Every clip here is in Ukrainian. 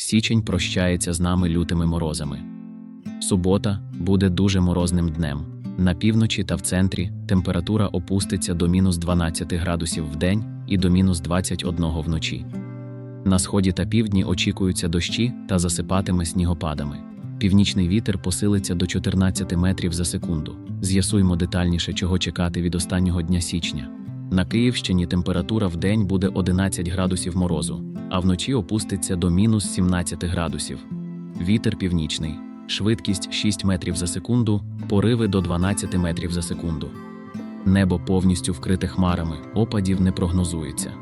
Січень прощається з нами лютими морозами. Субота буде дуже морозним днем. На півночі та в центрі температура опуститься до мінус 12 градусів в день і до мінус 21 вночі. На сході та півдні очікуються дощі та засипатиме снігопадами. Північний вітер посилиться до 14 метрів за секунду. З'ясуймо детальніше, чого чекати від останнього дня січня. На Київщині температура в день буде 11 градусів морозу, а вночі опуститься до мінус 17 градусів. Вітер північний, швидкість 6 метрів за секунду, пориви до 12 метрів за секунду. Небо повністю вкрите хмарами, опадів не прогнозується.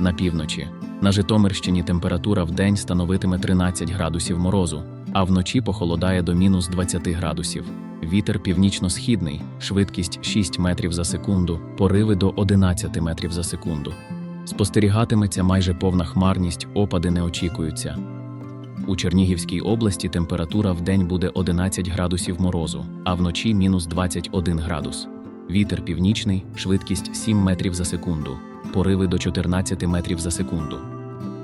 На півночі. На Житомирщині температура в день становитиме 13 градусів морозу, а вночі похолодає до мінус 20 градусів. Вітер північно-східний, швидкість 6 метрів за секунду, пориви до 11 метрів за секунду. Спостерігатиметься майже повна хмарність, опади не очікуються. У Чернігівській області температура в день буде 11 градусів морозу, а вночі мінус 21 градус. Вітер північний, швидкість 7 метрів за секунду, пориви до 14 метрів за секунду.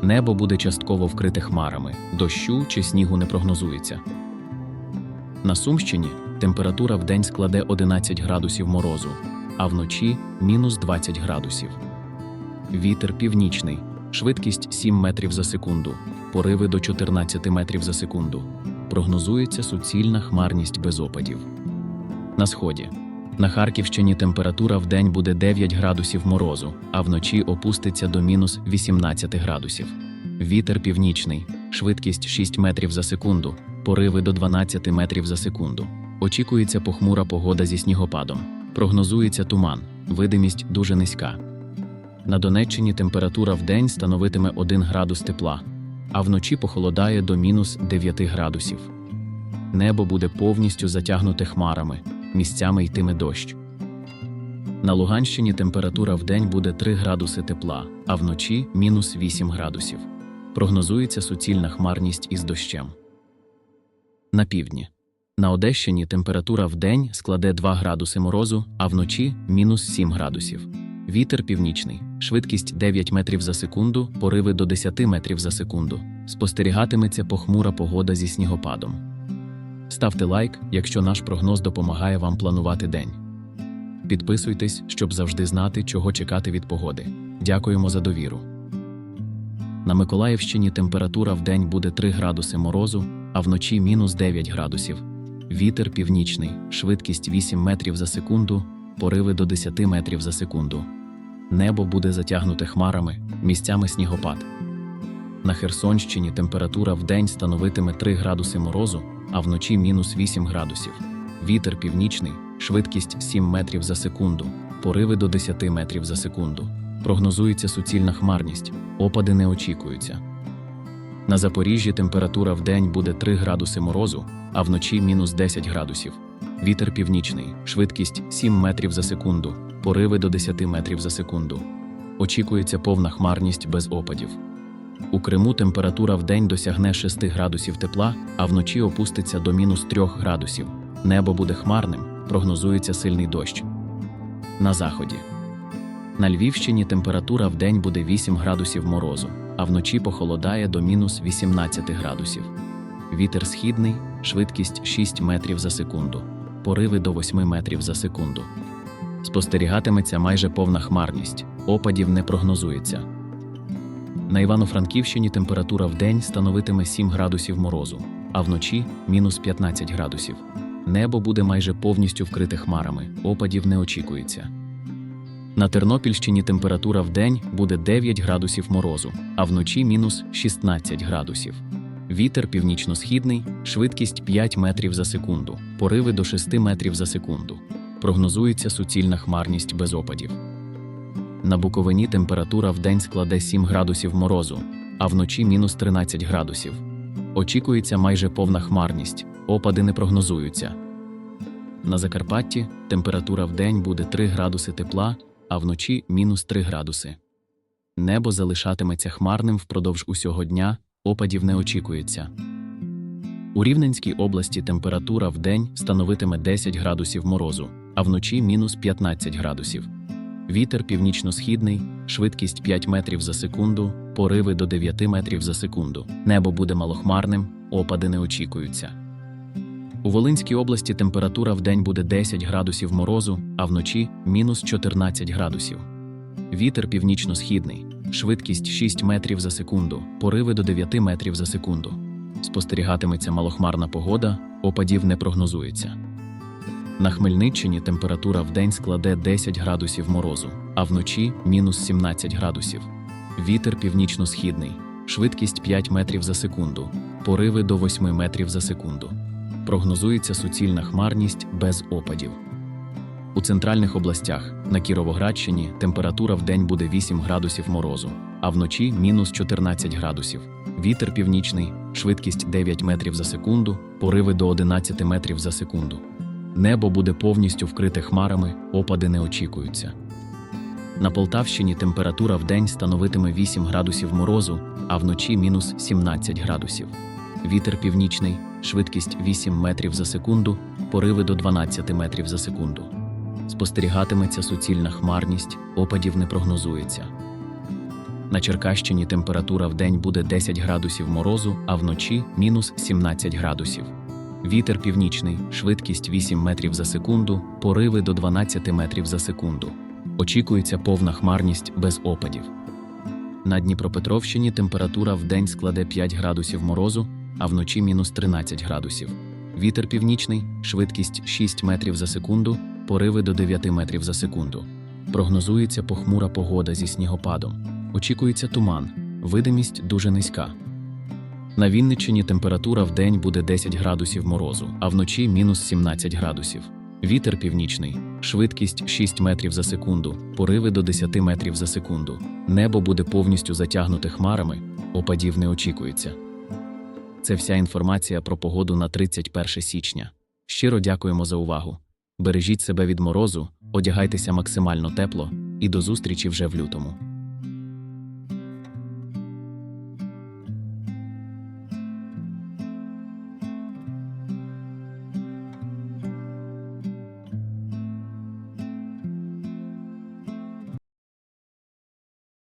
Небо буде частково вкрите хмарами, дощу чи снігу не прогнозується. На Сумщині температура в день складе 11 градусів морозу, а вночі мінус 20 градусів. Вітер північний, швидкість 7 метрів за секунду, пориви до 14 метрів за секунду. Прогнозується суцільна хмарність без опадів. На сході. На Харківщині температура в день буде 9 градусів морозу, а вночі опуститься до мінус 18 градусів. Вітер північний, швидкість 6 метрів за секунду, пориви до 12 метрів за секунду. Очікується похмура погода зі снігопадом. Прогнозується туман, видимість дуже низька. На Донеччині температура в день становитиме 1 градус тепла, а вночі похолодає до мінус 9 градусів. Небо буде повністю затягнуте хмарами, місцями йтиме дощ. На Луганщині температура в день буде 3 градуси тепла, а вночі мінус 8 градусів. Прогнозується суцільна хмарність із дощем. На півдні. На Одещині температура в день складе 2 градуси морозу, а вночі мінус 7 градусів. Вітер північний, швидкість 9 метрів за секунду, пориви до 10 метрів за секунду. Спостерігатиметься похмура погода зі снігопадом. Ставте лайк, якщо наш прогноз допомагає вам планувати день. Підписуйтесь, щоб завжди знати, чого чекати від погоди. Дякуємо за довіру. На Миколаївщині температура в день буде 3 градуси морозу, а вночі мінус 9 градусів. Вітер північний, швидкість 8 метрів за секунду, пориви до 10 метрів за секунду. Небо буде затягнуте хмарами, місцями снігопад. На Херсонщині температура в день становитиме 3 градуси морозу, а вночі мінус 8 градусів. Вітер північний, швидкість 7 метрів за секунду, пориви до 10 метрів за секунду. Прогнозується суцільна хмарність, опади не очікуються. На Запоріжжі температура в день буде 3 градуси морозу, а вночі мінус 10 градусів. Вітер північний, швидкість 7 метрів за секунду, пориви до 10 метрів за секунду. Очікується повна хмарність без опадів. У Криму температура в день досягне 6 градусів тепла, а вночі опуститься до мінус 3 градусів. Небо буде хмарним, прогнозується сильний дощ. На заході. На Львівщині температура в день буде 8 градусів морозу, а вночі похолодає до мінус 18 градусів. Вітер східний, швидкість 6 метрів за секунду, пориви до 8 метрів за секунду. Спостерігатиметься майже повна хмарність, опадів не прогнозується. На Івано-Франківщині температура в день становитиме 7 градусів морозу, а вночі мінус 15 градусів. Небо буде майже повністю вкрите хмарами, опадів не очікується. На Тернопільщині температура в день буде 9 градусів морозу, а вночі мінус 16 градусів. Вітер північно-східний, швидкість 5 метрів за секунду, пориви до 6 метрів за секунду. Прогнозується суцільна хмарність без опадів. На Буковині температура в день складе 7 градусів морозу, а вночі мінус 13 градусів. Очікується майже повна хмарність, опади не прогнозуються. На Закарпатті температура в день буде 3 градуси тепла, а вночі мінус 3 градуси. Небо залишатиметься хмарним впродовж усього дня, опадів не очікується. У Рівненській області температура в день становитиме 10 градусів морозу, а вночі мінус 15 градусів. Вітер північно-східний, швидкість 5 метрів за секунду, пориви до 9 метрів за секунду. Небо буде малохмарним, опади не очікуються. У Волинській області температура в день буде 10 градусів морозу, а вночі мінус 14 градусів. Вітер північно-східний, швидкість 6 метрів за секунду, пориви до 9 метрів за секунду. Спостерігатиметься малохмарна погода, опадів не прогнозується. На Хмельниччині температура в день складе 10 градусів морозу, а вночі мінус 17 градусів. Вітер північно-східний, швидкість 5 метрів за секунду, пориви до 8 метрів за секунду. Прогнозується суцільна хмарність без опадів. У центральних областях на Кіровоградщині температура в день буде 8 градусів морозу, а вночі мінус 14 градусів. Вітер північний, швидкість 9 метрів за секунду, пориви до 11 метрів за секунду. Небо буде повністю вкрите хмарами, опади не очікуються. На Полтавщині температура в день становитиме 8 градусів морозу, а вночі мінус 17 градусів. Вітер північний, швидкість 8 метрів за секунду, пориви до 12 метрів за секунду. Спостерігатиметься суцільна хмарність, опадів не прогнозується. На Черкащині температура в день буде 10 градусів морозу, а вночі мінус 17 градусів. Вітер північний, швидкість 8 метрів за секунду, пориви до 12 метрів за секунду. Очікується повна хмарність без опадів. На Дніпропетровщині температура в день складе 5 градусів морозу, а вночі мінус 13 градусів. Вітер північний, швидкість 6 метрів за секунду, пориви до 9 метрів за секунду. Прогнозується похмура погода зі снігопадом. Очікується туман, видимість дуже низька. На Вінниччині температура в день буде 10 градусів морозу, а вночі мінус 17 градусів. Вітер північний, швидкість 6 метрів за секунду, пориви до 10 метрів за секунду. Небо буде повністю затягнуте хмарами, опадів не очікується. Це вся інформація про погоду на 31 січня. Щиро дякуємо за увагу. Бережіть себе від морозу, одягайтеся максимально тепло і до зустрічі вже в лютому.